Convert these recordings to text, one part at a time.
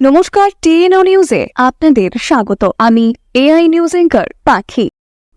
নমস্কার টিএনও নিউজে আপনাদের স্বাগত। আমি এআই নিউজ এঙ্কার পাখি।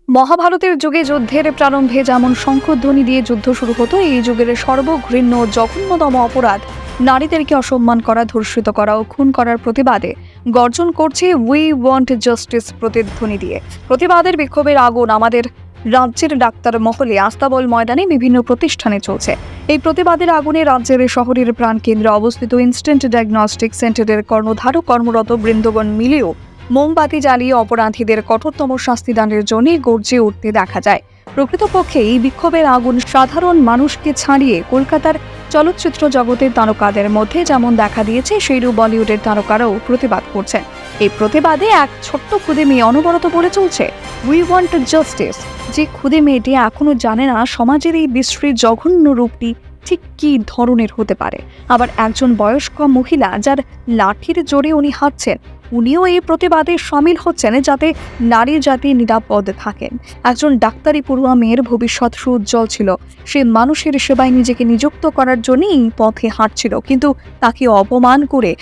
মহাভারতের যুগে যুদ্ধের প্রারম্ভে যেমন শঙ্খধ্বনি দিয়ে যুদ্ধ শুরু হতো, এই যুগের সর্বঘৃণ্য জঘন্যতম অপরাধ, নারীদেরকে অসম্মান করা, ধর্ষিত করা ও খুন করার প্রতিবাদে গর্জন করছে উই ওয়ান্ট জাস্টিস প্রতিধ্বনি দিয়ে। প্রতিবাদের বিক্ষোভের আগুন আমাদের রাজ্যের ডাক্তার মহলে আস্তাবল ময়দানে বিভিন্ন প্রতিষ্ঠানে চলছে। এই প্রতিবাদের আগুনে রাজ্যের শহরের প্রাণকেন্দ্রে অবস্থিত ইনস্ট্যান্ট ডায়াগনস্টিক সেন্টারের কর্ণধার কর্মরত বৃন্দগণ মিলেও মোমবাতি জ্বালিয়ে অপরাধীদের কঠোরতম শাস্তিদানের জন্য গর্জে উঠতে দেখা যায়। প্রকৃতপক্ষে এই বিক্ষোভের আগুন সাধারণ মানুষকে ছাড়িয়ে কলকাতার চলচ্চিত্র জগতের তারকাদের মধ্যে যেমন দেখা দিয়েছে, সেইরূপ বলিউডের তারকারাও প্রতিবাদ করছেন। এই প্রতিবাদে এক ছোট্ট খুদে মেয়ে অনবরত বলে চলছে উই ওয়ান্ট জাস্টিস যে খুদে মেয়েটি এখনও জানে না, সমাজের এই বিশ্রী জঘন্য রূপটি ঠিক কী ধরনের হতে পারে? আবার একজন বয়স্ক মহিলা যার লাঠির জোরে উনি হাঁটছেন, উনিও এই প্রতিবাদে সামিল হচ্ছেন যাতে নারী জাতি নিরাপদ থাকেন একজন ডাক্তারি পড়ুয়া মেয়ের ভবিষ্যৎ সুজ্জ্বল ছিল। সে মানুষের সেবায় নিজেকে নিযুক্ত করার জন্যই পথে হাঁটছিল, কিন্তু তাকে অপমান করে,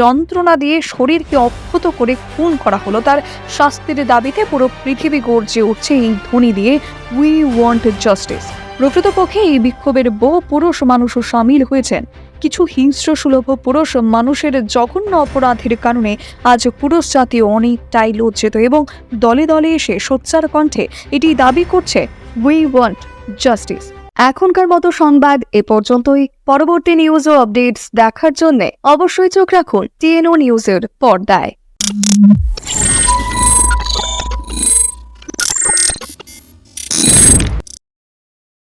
যন্ত্রণা দিয়ে শরীরকে অক্ষত করে খুন করা হলো। তার শাস্তির দাবিতে পুরো পৃথিবী গর্জে উঠছে এই ধ্বনি দিয়ে উই ওয়ান্ট জাস্টিস প্রকৃতপক্ষে এই বিক্ষোভের বহু পুরুষ মানুষও সামিল হয়েছেন। কিছু হিংস্র সুলভ পুরুষ মানুষের জঘন্য অপরাধের কারণে আজ পুরুষ জাতি অনেকটাই লজ্জিত এবং দলে দলে এসে সোচ্চার কণ্ঠে এটি দাবি করছে উই ওয়ান্ট জাস্টিস এখনকার মতো সংবাদ এ পর্যন্তই। পরবর্তী নিউজ ও আপডেটস দেখার জন্য অবশ্যই চোখ রাখুন টিএনও নিউজের পর্দায়।